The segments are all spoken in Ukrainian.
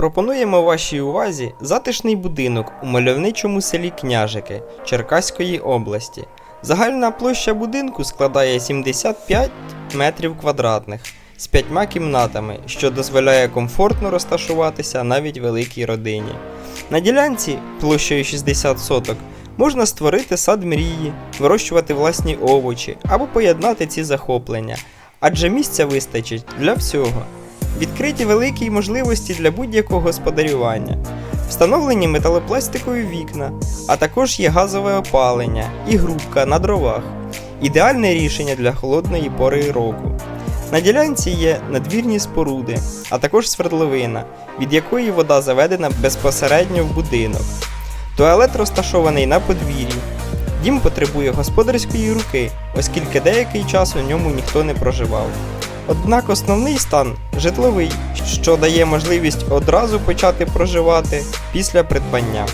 Пропонуємо вашій увазі затишний будинок у мальовничому селі Княжики Черкаської області. Загальна площа будинку складає 75 метрів квадратних з п'ятьма кімнатами, що дозволяє комфортно розташуватися навіть великій родині. На ділянці площею 60 соток можна створити сад мрії, вирощувати власні овочі або поєднати ці захоплення, адже місця вистачить для всього. Відкриті великі можливості для будь-якого господарювання. Встановлені металопластикові вікна, а також є газове опалення і грубка на дровах. Ідеальне рішення для холодної пори року. На ділянці є надвірні споруди, а також свердловина, від якої вода заведена безпосередньо в будинок. Туалет розташований на подвір'ї. Дім потребує господарської руки, оскільки деякий час у ньому ніхто не проживав. Однак основний стан житловий, що дає можливість одразу почати проживати після придбання.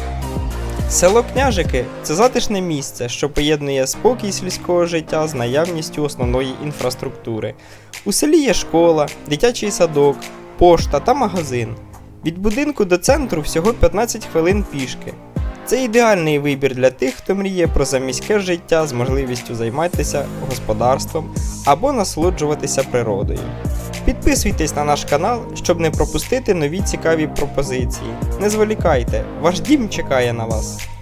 Село Княжики це затишне місце, що поєднує спокій сільського життя з наявністю основної інфраструктури. У селі є школа, дитячий садок, пошта та магазин. Від будинку до центру всього 15 хвилин пішки. Це ідеальний вибір для тих, хто мріє про заміське життя з можливістю займатися господарством або насолоджуватися природою. Підписуйтесь на наш канал, щоб не пропустити нові цікаві пропозиції. Не зволікайте, ваш дім чекає на вас.